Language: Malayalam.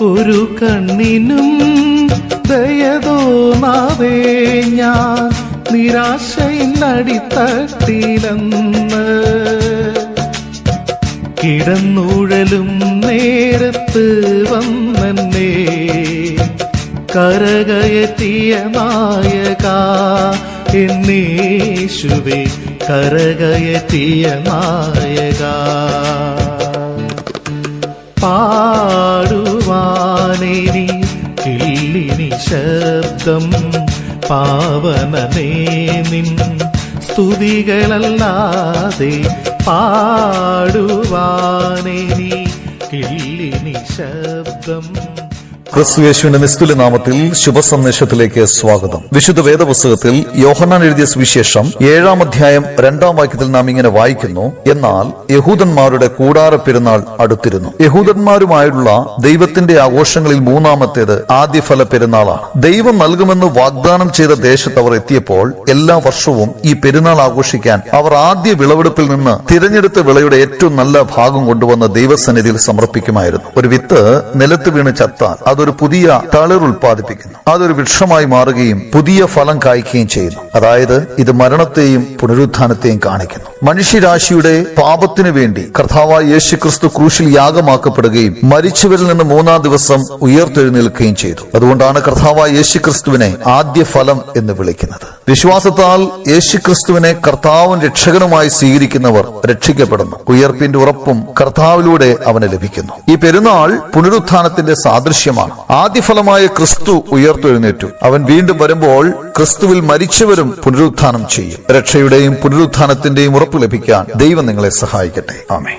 ഒരു കണ്ണിനും ദയതോന്നാതെ ഞാൻ നിരാശയിൽ അടിത്തട്ടിലെന്ന്. കിടന്നൂഴലും നേരത്ത് വന്നേ കരകയറ്റിയ നായക എന്നീശുവേ കരകയറ്റിയ നായക. പാടുവാനെനി ശബ്ദം പാവനമേ നിൻ സ്തുതികളല്ലാതെ പാടുവാനെനി കിള്ളിനി ശബ്ദം ക്രിസ്തുയേശുവിന്റെ നിസ്തുല നാമത്തിൽ ശുഭസന്ദേശത്തിലേക്ക് സ്വാഗതം. വിശുദ്ധ വേദപുസ്തകത്തിൽ യോഹന്നാൻ എഴുതിയ സുവിശേഷം ഏഴാം അധ്യായം രണ്ടാം വാക്യത്തിൽ നാം ഇങ്ങനെ വായിക്കുന്നു എന്നാൽ യഹൂദന്മാരുടെ കൂടാര പെരുന്നാൾ അടുത്തിരുന്നു. യഹൂദന്മാരുമായുള്ള ദൈവത്തിന്റെ ആഘോഷങ്ങളിൽ മൂന്നാമത്തേത് ആദ്യഫല പെരുന്നാളാണ്. ദൈവം നൽകുമെന്ന് വാഗ്ദാനം ചെയ്ത ദേശത്ത് അവർ എത്തിയപ്പോൾ എല്ലാ വർഷവും ഈ പെരുന്നാൾ ആഘോഷിക്കാൻ അവർ ആദ്യ വിളവെടുപ്പിൽ നിന്ന് തിരഞ്ഞെടുത്ത വിളയുടെ ഏറ്റവും നല്ല ഭാഗം കൊണ്ടുവന്ന് ദൈവസന്നിധിയിൽ സമർപ്പിക്കുമായിരുന്നു. ഒരു വിത്ത് നിലത്ത് വീണ് ചത്താൽ അതൊരു പുതിയ തളിർ ഉൽപ്പാദിപ്പിക്കുന്നു. അതൊരു വൃക്ഷമായി മാറുകയും പുതിയ ഫലം കായ്ക്കുകയും ചെയ്യുന്നു. അതായത് ഇത് മരണത്തെയും പുനരുത്ഥാനത്തെയും കാണിക്കുന്നു. മനുഷ്യരാശിയുടെ പാപത്തിനു വേണ്ടി കർത്താവായ യേശു ക്രിസ്തു ക്രൂശിൽ യാഗമാക്കപ്പെടുകയും മരിച്ചവരിൽ നിന്ന് മൂന്നാം ദിവസം ഉയർത്തെഴുന്നേൽക്കുകയും ചെയ്തു. അതുകൊണ്ടാണ് കർത്താവായ യേശു ക്രിസ്തുവിനെ ആദ്യ ഫലം എന്ന് വിളിക്കുന്നത്. വിശ്വാസത്താൽ യേശു ക്രിസ്തുവിനെ കർത്താവും രക്ഷകനുമായി സ്വീകരിക്കുന്നവർ രക്ഷിക്കപ്പെടുന്നു. ഉയർപ്പിന്റെ ഉറപ്പും കർത്താവിലൂടെ അവന് ലഭിക്കുന്നു. ഈ പെരുന്നാൾ പുനരുത്ഥാനത്തിന്റെ സാദൃശ്യമാണ്. ആദ്യഫലമായ ക്രിസ്തു ഉയർത്തെഴുന്നേറ്റു. അവൻ വീണ്ടും വരുമ്പോൾ ക്രിസ്തുവിൽ മരിച്ചവരും പുനരുത്ഥാനം ചെയ്യും. രക്ഷയുടെയും പുനരുത്ഥാനത്തിന്റെയും ഉറപ്പ് ലഭിക്കാൻ ദൈവം നിങ്ങളെ സഹായിക്കട്ടെ. ആമേ